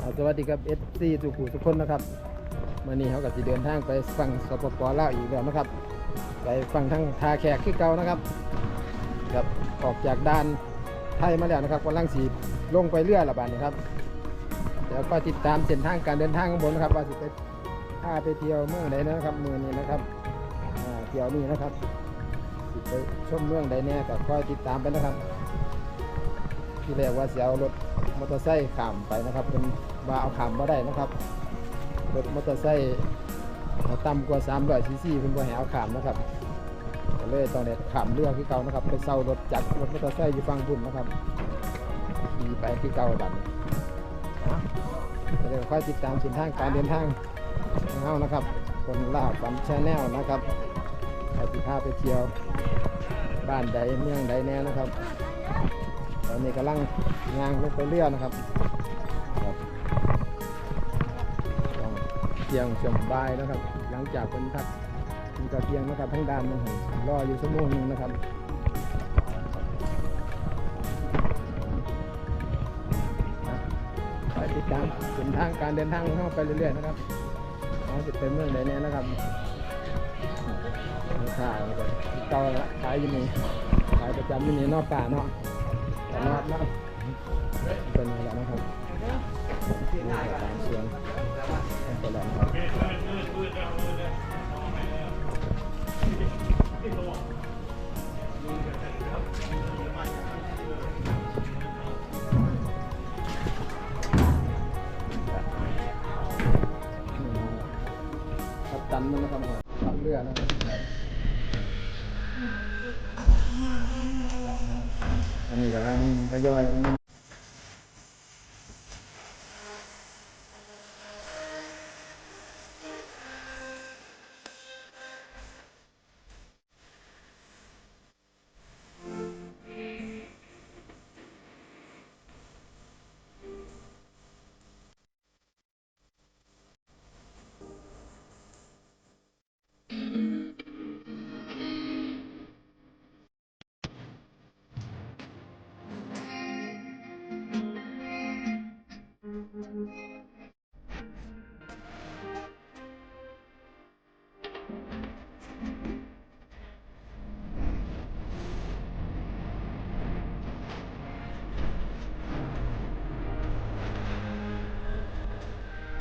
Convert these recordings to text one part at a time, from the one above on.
อ่าสวัสดีครับเอสซีสุขุทุกคนนะครับมื่อนี้เขาก็จะเดินทางไปฟังสปปลาวอีกแล้วนะครับ ไปฟังทั้งทาแขกคือเก่านะครับครับออกจากด่านไทยมาแล้วนะครับกำลังสีลงไปเรือละบาดนะครับเดี๋ยวก็ติดตามเส้นทางการเดินทางข้างบนนะครับว่าจะไปพาไปเที่ยวเมืองใดนะครับเมืองนี้นะครับเที่ยวนี้นะครับสิไปชมเมืองใดแน่ก็คอยติดตามไปนะครับ ที่แรกว่าจะเอารถมอเตอร์ไซค์ขามไปนะครับเป็นว่าเอาขามมาได้นะครับรถมอเตอร์ไซค์ต่ำกว่า300ซีซีเป็นบ่ให้เอาขามนะครับก็เลยตอนนี้ขามเรือคือเก่านะครับไปเซารถจักรรถมอเตอร์ไซค์อยู่ฝั่งบุญนะครับขี่ไปคือเก่าบันี้นะก็เลยค่อยติดตามเส้นทางการเดินทางของเฮานะครับ คนล่าฝันชาแนลนะครับใครที่พาไปเที่ยว บ้านใดเมืองใดแน่นะครับ อนนี้กำลังงางลงไปเรื่อนะครับครับต้องเที่ยงช่วงบ่ายนะครับ หลังจากเป็นพักมีกระเทียงนะครับทั้งด้านมันงรออยู่ชั่วโมงหนึงนะครับไปติดตามเส้นทางการเดินทางเของเราไปเรื่อยๆนะครับเราจะไปเมืองไหนเนี่ยนะครับข่าวนะครับเก่าขายอยู่นี่ขายประจำอยู่นี่นอกป่าเนาะ ตลอดนะเป็นอะไรนะครับนี่ก็ตามสวนตลอดครับขับตันมันนะครับขับเรือนะครับ do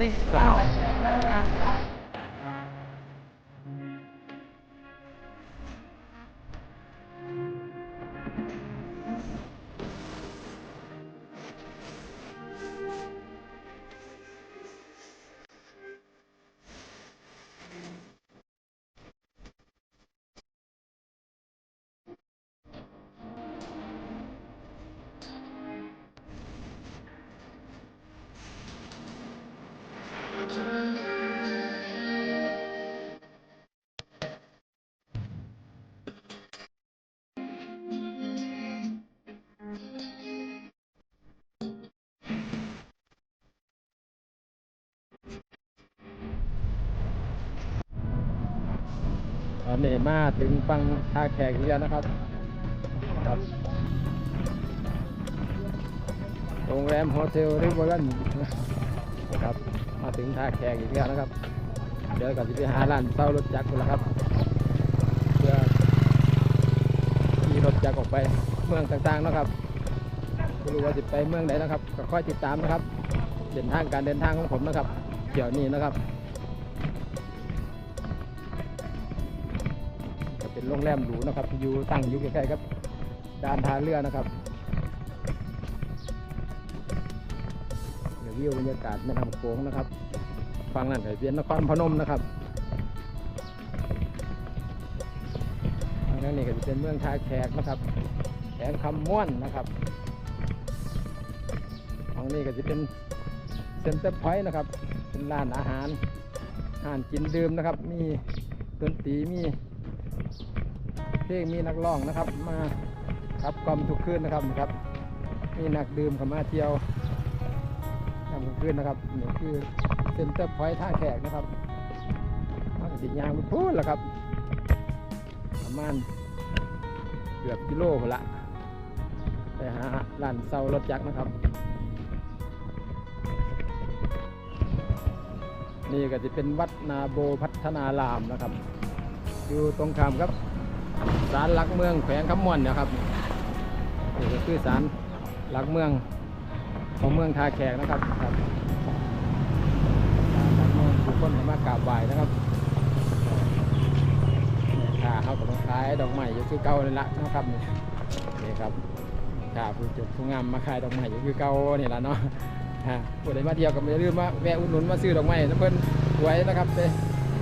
นี้กำลังทยอยมือสั่นแล้วเอาไว้ลงนะครับถ้าได้ท่านได้ท่านนะครับตอมาถึงฟังท่าแขกเรือนะครับครับโรงแรมโฮเทลริเวอร์นะครับ มาถึงท่าแขกอีกแล้วนะครับ เดี๋ยวกับจะไปหาร้านเช่ารถจักรกันแล้วครับ เพื่อขี่รถจักรออกไปเมืองต่างๆนะครับไม่รู้ว่าจะไปเมืองไหนนะครับก็ค่อยติดตามนะครับ เดินทางการเดินทางของผมนะครับเที่ยวนี้นะครับ โรงแรมหรูนะครับอยู่ตั้งอยู่ใกล้ๆครับด้านท่าเรือนะครับเดี๋ยววิวบรรยากาศแม่น้ำโขงนะครับฟังนั่นก็เป็นนครพนมนะครับทางางนี้ก็จะเป็นเมืองท่าแขกนะครับแขงคำม่วนนะครับทางนี้ก็จะเป็นเซ็นเตอร์พอยต์นะครับเป็นร้านอาหารอาหารกินดื่มนะครับ มีดนตรีมี เพลงมีนักร้องนะครับ มาขับกล่อมทุกคืนนะครับนะครับ มีนักดื่มเข้ามาเที่ยวทำกลางคืนนะครับนี่คือเซ็นเตอร์พอยท่าแขกนะครับมาสิยางไปพูดแล้วครับ ประมาณเกือบกิโลละไปหาร้านเซารถจักรนะครับ นี่ก็จะเป็นวัดนาโบพัฒนารามนะครับ อยู่ตรงข้ามครับ ศาลหลักเมืองแขวงคำม่วนนะครับนี่ก็คือศาลหลักเมืองของเมืองทาแขกนะครับครับศาลหลักเมืองผู้คนมากราบไหว้นะครับข้าเขากำลังขายดอกไม้อยู่คือเก่าเลยละนะครับนี่นี่ครับข้าผู้จุดผู้งามมาขายดอกไม้อยู่คือเก่านี่ละเนาะฮะผู้ใดมาเที่ยวก็อย่ลืมมาแวะอุดหนุนมาซื้อดอกไม้น้ำเพิ่นสวยนะครับไป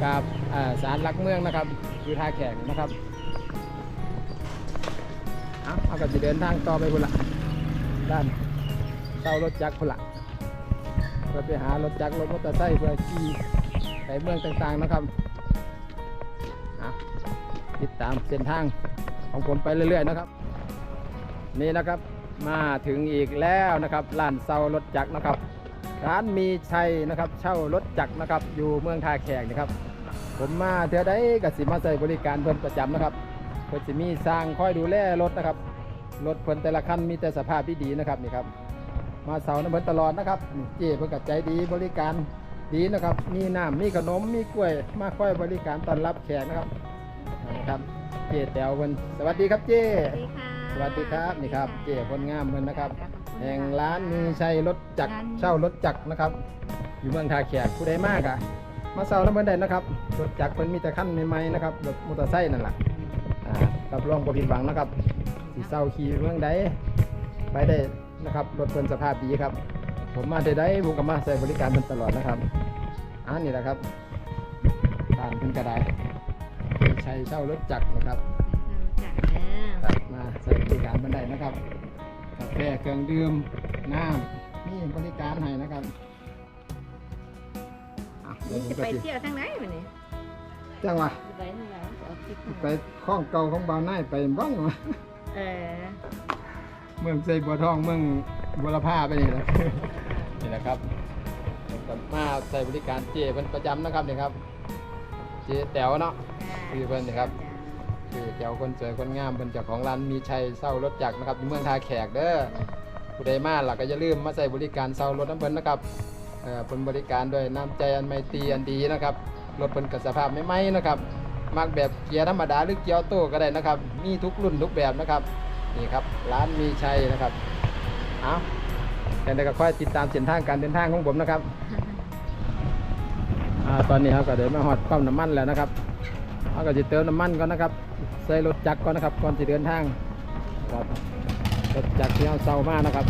กับอ่าศาลหลักเมืองนะครับคือท่าแขกนะครับ เอาก็จะเดินทางต่อไปพุ่นละด้านเต้ารถจักรพุ่นละเพื่อไปหารถจักรรถมอเตอร์ไซค์เพื่อขี่ไปเมืองต่างๆนะครับติดตามเส้นทางของผมไปเรื่อยๆนะครับ นี่นะครับมาถึงอีกแล้วนะครับร้านเซารถจักรนะครับ ร้านมีชัยนะครับ เช่ารถจักรนะครับ อยู่เมืองท่าแขกนะครับ ผมมาเท่าใดก็สิมาใส่บริการเพิ่นประจำนะครับเพิ่นสิมีสร้างคอยดูแลรถนะครับ รถเพิ่นแต่ละคันมีแต่สภาพที่ดีนะครับนี่ครับมาเสาร์น้ำเพิ่นตลอดนะครับนี่เจ๊เพิ่นก็ใจดีบริการดีนะครับ มีน้ำมีขนมมีกล้วยมาคอยบริการต้อนรับแขกนะครับนะครับเจ๊แต๋วเพิ่นสวัสดีครับเจ๊สวัสดีค่ะสวัสดีครับนี่ครับเจ๊คนงามเพิ่นนะครับ แห่งร้านมีชัยรถจักรเช่ารถจักรนะครับ อยู่เมืองท่าแขกผู้ใดมากอะมาเซาน้ำเพิ่นได้นะครับรถจักรเพิ่นมีแต่ขั้นใหม่ๆนะครับรถมอเตอร์ไซค์นั่นแหละอ่ารับรองบ่ผิดหวังนะครับ สิเซาขี่เมืองใดไปได้นะครับรถเพิ่นสภาพดีครับ ผมมาได้ได้ผมก็มาใช้บริการเพิ่นตลอดนะครับอ่านี่แหละครับร้านเพิ่นก็ได้มีชัยเช่ารถจักรนะครับครับมาใช้บริการบันไดนะครับกาแฟเครื่องดื่มน้ำนี่บริการให้นะครับอะเดี๋ยวผมจะก็ไปสิเที่ยวทางไหนวันนี้จังหวะจะไปทางไหนจะเอาคลิปไปคล้องเก่าของบ่าวน่ายไปบ้างวะ เออเมืองใส่บัวทองเมืองบัวละผ้าไปนี่นะนี่นะครับผมก็มาใส่บริการเจเป็นประจำนะครับนี่ครับ เจแต๋วเนาะ คือเพิ่นนี่ครับ คือเจ้าคนสวยคนงามเป็นเจ้าของร้านมีชัยเศร้ารถจักรนะครับอยู่เมืองท่าแขกเด้อผู้ใดมาหลักก็อย่าลืมมาใส่บริการเศร้ารถน้ำเพิ่นนะครับเอ่อเป็นบริการด้วยน้ำใจอันไมตรีอันดีนะครับรถเพิ่นกับสภาพไม่ไหมนะครับ มักแบบเกียร์ธรรมดาหรือเกียร์ออโต้ก็ได้นะครับ มีทุกรุ่นทุกแบบนะครับ นี่ครับ ร้านมีชัยนะครับ เอาแต่ใดก็ค่อยติดตามเส้นทางการเดินทางของผมนะครับอตอนนี้เราก็เดินมาฮอดปั๊มน้ำมันแล้วนะครับเราก็จะเติมน้ำมันก่อนนะครับ ใส่รถจักรก่อนนะครับ ก่อนจะเดินทางครับรถจักรที่เราเซามานะครับ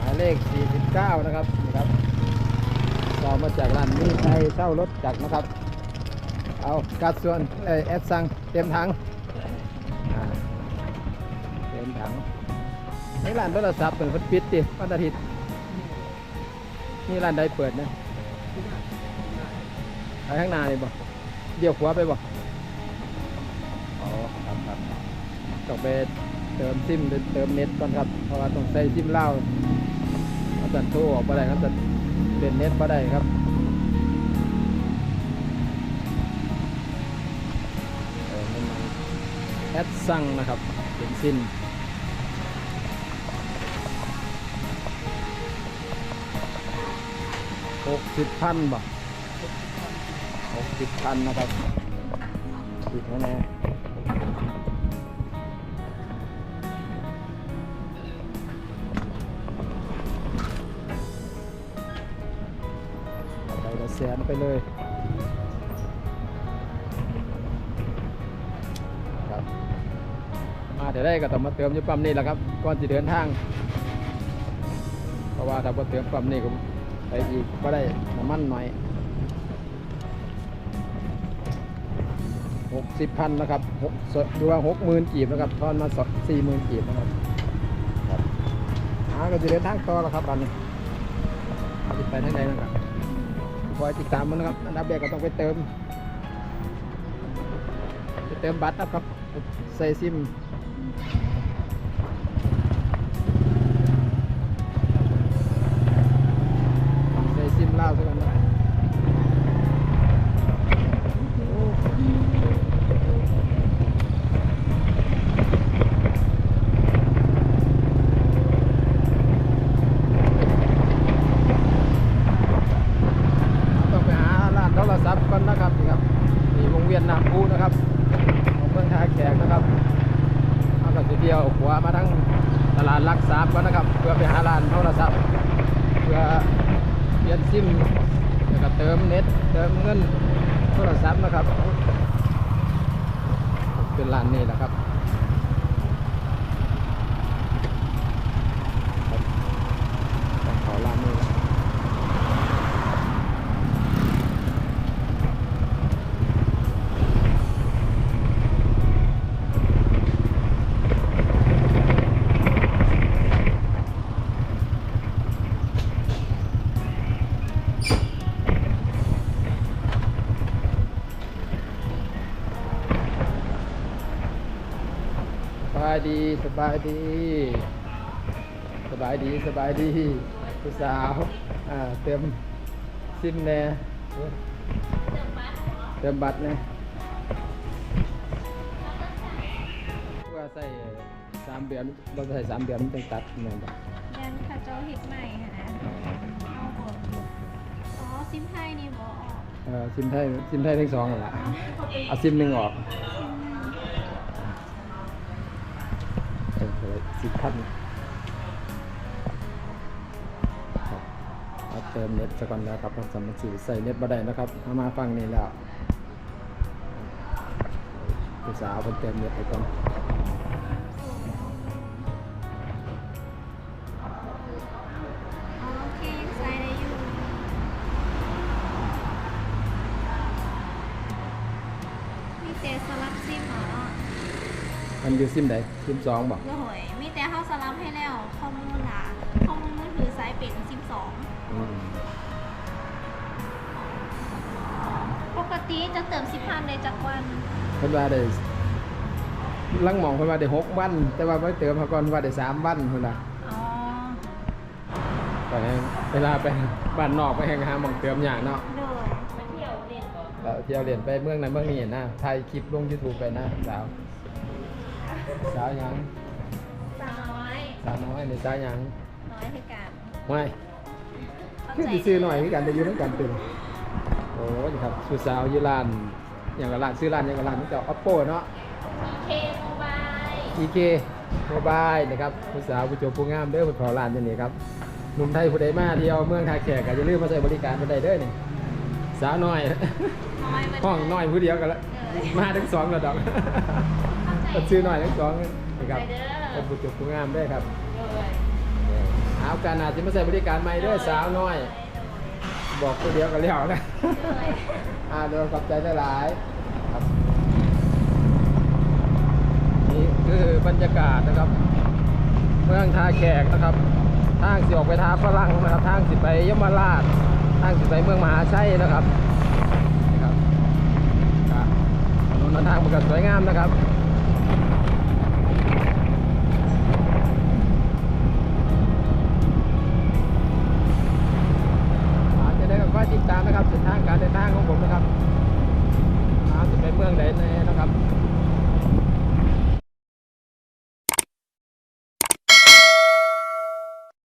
หมายเลข 49 นะครับนี่ครับเรามาจากร้านนี้ใช้เช่ารถจักรนะครับ เอากัดส่วนเออแอดสั่งเต็มถังอ่าเต็มถังในร้านโทรศัพท์เปิดเพิ่นปิดดิวันอาทิตย์นี่ร้านใดเปิดนะไปข้างหน้าเลยบ่เดี๋ยวขวาไปบ่อ๋อครับครับต้องไปเติมซิมเติมเน็ตก่อนครับ เพราะว่าต้องใช้ซิมเล่าเขาจะโทรออกมาได้เขาจะเล่นเน็ตมาได้ครับ แอดสั่งนะครับเป็นซิมหกสิบพันบ่หกสิบพันนะครับอีกแน่ๆไปละแสนไปเลย มาเดี๋ยวได้ก็ต้องมาเติมอยู่ปั๊มนี่แหละครับก่อนจะเดินทาง เพราะว่าถ้าพอเติมปั๊มนี่ก็ไปอีกก็ได้น้ำมันหน่อยหกสิบพันนะครับหกสดดูว่าหกหมื่นกีบนะครับทอนมาสดสี่หมื่นกีบนะครับครับอ่าก็จะเดินทางต่อแล้วครับบันนี้เอาไปทางใดนะครับคอยติดตามมันนะครับอันดับแรกก็ต้องไปเติม ไปเติมบัตรนะครับใส่ซิม Thank you. เดียวขวามาทั้งตลาดลักสามก่อนนะครับ เพื่อไปหาร้านโทรศัพท์เพื่อเปลี่ยนซิมแล้วก็เติมเน็ตเติมเงินโทรศัพท์นะครับ เป็นร้านนี้แหละครับ ดีสบายดี สบายดีสบายดีผู้สาวอ่าเติมซิมแน่เติมบัตรแน่ว่าใส่สามเดือนเราใส่สามเดือนมันต้องตัดแม่นบ่ยันค่ะเจ้าเห็ดใหม่ค่ะนะเอาบทอ๋อซิมไทยนี่บอออกเออซิมไทยซิมไทยทั้งสองนั่นแหละเอาซิมหนึ่งออก สิบพันครับเอาเติมเน็ตสักก่อนแล้วครับเพราะสำนักสื่อใส่เน็ตบ่ได้นะครับเอามาฟังนี่แล้วผู้สาวเพิ่นเติมเน็ตไปก่อนอ๋อโอเคยังใส่ได้อยู่มีแต่สลับซิมเหรอมันอยู่ซิมใดซิมสองบอกก็หวยมี แต่เข้าสลับให้แล้วข้อมูลอะข้อมูลมือถือสายเป็นซิมสองอืมปกติจะเติมสิบพันเลยจากวันเพิ่นว่าได้ลังหมองเพิ่นว่าได้หกวัน แต่ว่าไม่เติมเขาก่อนว่าได้สามวันเพิ่นว่าอ๋อไปแฮงเวลาไปบ้านนอกไปแฮงหาหมองเติมอย่างเนาะโดยไปเที่ยวเล่นบ่แล้วเที่ยวเรียนไปเมืองนั้นเมืองนี้นะถ่ายคลิปลง YouTube ไปนะสาวสาวหยัง สาวน้อยสาวน้อยนี่สาวหยังน้อยให้การไม่เข้าคือใจสิซื้อหน่อยคือกันแต่อยู่นำกันตึงโอ้ยครับสุสาวอยู่ร้านอย่างกับร้านซื้อร้านอย่างกับร้านนี่ก็ Oppo เนาะเคโมบาย EK โมบายนะครับผู้สาวผู้โจบผู้งามเด้อผู้ขอร้านที่นี่ครับหนุ่มไทยผู้ใดมาเที่ยวเมืองท่าแขกก็อย่าลืมมาใช้บริการผู้ใดเด้อนี่สาวน้อย น้อยมันห้องน้อยผู้เดียวกันละเลยมาทั้งสองระดอกเข้าใจก็ซื้อน้อยทั้งสองนะครับ ไปเด้อ เป็นผู้โจบผู้งามเด้อครับเลยเอาการอาจจะมาใช้บริการใหม่เด้อสาวน้อย บอกผู้เดียวกันแล้วนะอ่าเดี๋ยวขอบใจหลายๆครับนี่คือบรรยากาศนะครับ เมืองท่าแขกนะครับ ทางสิออกไปท่าฝรั่งนะครับ ทางสิไปยมราช ทางสิไปเมืองมหาชัยนะครับนะครับครับถนนหนทางมันก็สวยงามนะครับ อาจจะได้ก็คอยติดตามนะครับเส้นทางการเดินทางของผมนะครับอาจะเปเมืองใดแน่นะครับ